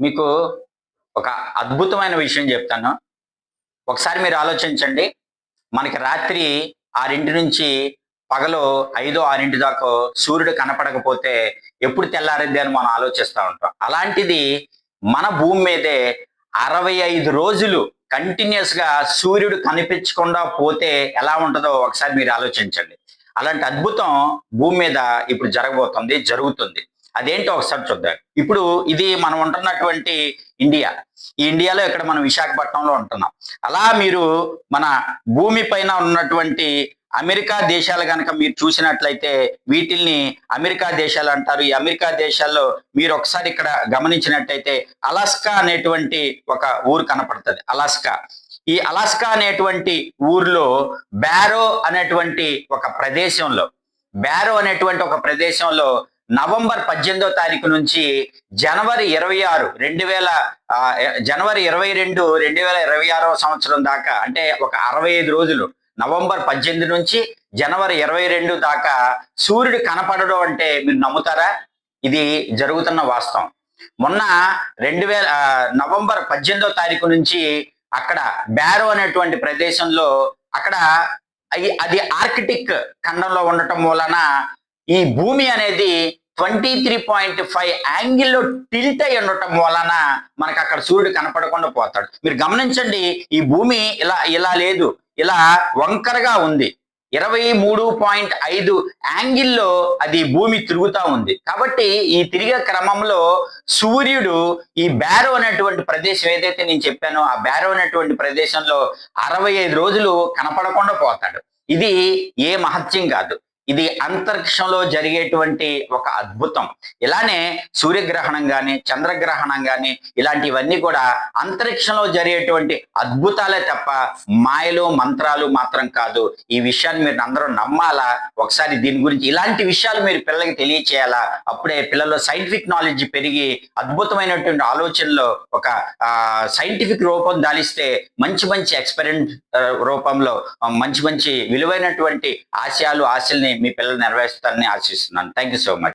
మీకు ఒక అద్భుతమైన విషయం చెప్తాను. ఒకసారి మీరు ఆలోచించండి. మనకి రాత్రి ఆరింటి నుంచి పగలు ఐదో ఆరింటి దాకా సూర్యుడు కనపడకపోతే ఎప్పుడు తెల్లారిద్ది అని మనం ఆలోచిస్తూ ఉంటాం. అలాంటిది మన భూమి మీదే అరవై ఐదు రోజులు కంటిన్యూస్గా సూర్యుడు కనిపించకుండా పోతే ఎలా ఉంటుందో ఒకసారి మీరు ఆలోచించండి. అలాంటి అద్భుతం భూమి మీద ఇప్పుడు జరగబోతుంది జరుగుతుంది. అదేంటో ఒకసారి చూద్దాం. ఇప్పుడు ఇది మనం ఉంటున్నటువంటి ఇండియా. ఈ ఇండియాలో ఇక్కడ మనం విశాఖపట్నంలో ఉంటున్నాం. అలా మీరు మన భూమి పైన ఉన్నటువంటి అమెరికా దేశాలు కనుక మీరు చూసినట్లయితే వీటిల్ని అమెరికా దేశాలు అంటారు. ఈ అమెరికా దేశాల్లో మీరు ఒకసారి ఇక్కడ గమనించినట్టయితే అలాస్కా అనేటువంటి ఒక ఊరు కనపడుతుంది. అలాస్కా. ఈ అలాస్కా అనేటువంటి ఊర్లో బ్యారో అనేటువంటి ఒక ప్రదేశంలో బ్యారో అనేటువంటి ఒక ప్రదేశంలో నవంబర్ పద్దెనిమిదో తారీఖు నుంచి జనవరి ఇరవై ఆరు రెండు వేల జనవరి ఇరవై రెండు రెండు వేల ఇరవై ఆరవ సంవత్సరం దాకా అంటే ఒక అరవై ఐదు రోజులు నవంబర్ పద్దెనిమిది నుంచి జనవరి ఇరవై రెండు దాకా సూర్యుడు కనపడడం అంటే మీరు నమ్ముతారా? ఇది జరుగుతున్న వాస్తవం. మొన్న రెండు వేల నవంబర్ పద్దెనిమిదో తారీఖు నుంచి అక్కడ బ్యారో అనేటువంటి ప్రదేశంలో అక్కడ అది ఆర్కిటిక్ ఖండంలో ఉండటం వలన ఈ భూమి అనేది ట్వంటీ త్రీ పాయింట్ ఫైవ్ యాంగిల్లో టిల్ట్ అయి ఉండటం వలన మనకు అక్కడ సూర్యుడు కనపడకుండా పోతాడు. మీరు గమనించండి ఈ భూమి ఇలా ఇలా లేదు. ఇలా వంకరగా ఉంది. ఇరవై మూడు పాయింట్ ఐదు యాంగిల్లో అది భూమి తిరుగుతూ ఉంది. కాబట్టి ఈ తిరిగే క్రమంలో సూర్యుడు ఈ బ్యారో అనేటువంటి ప్రదేశం ఏదైతే నేను చెప్పానో ఆ బ్యారో అనేటువంటి ప్రదేశంలో అరవై ఐదు రోజులు కనపడకుండా పోతాడు. ఇది ఏ మహత్యం కాదు. ఇది అంతరిక్షంలో జరిగేటువంటి ఒక అద్భుతం. ఇలానే సూర్యగ్రహణం కానీ చంద్రగ్రహణం కానీ ఇలాంటివన్నీ కూడా అంతరిక్షంలో జరిగేటువంటి అద్భుతాలే తప్ప మాయలు మంత్రాలు మాత్రం కాదు. ఈ విషయాన్ని మీరు అందరూ నమ్మాలా? ఒకసారి దీని గురించి ఇలాంటి విషయాలు మీరు పిల్లలకి తెలియచేయాలా? అప్పుడే పిల్లల్లో సైంటిఫిక్ నాలెడ్జ్ పెరిగి అద్భుతమైనటువంటి ఆలోచనలో ఒక సైంటిఫిక్ రూపం దాలిస్తే మంచి మంచి ఎక్స్పెరిమెంట్ రూపంలో మంచి మంచి విలువైనటువంటి ఆశయాలు ఆశల్ని మీ పిల్లలు నెరవేరుస్తారని ఆశిస్తున్నాను. Thank you so much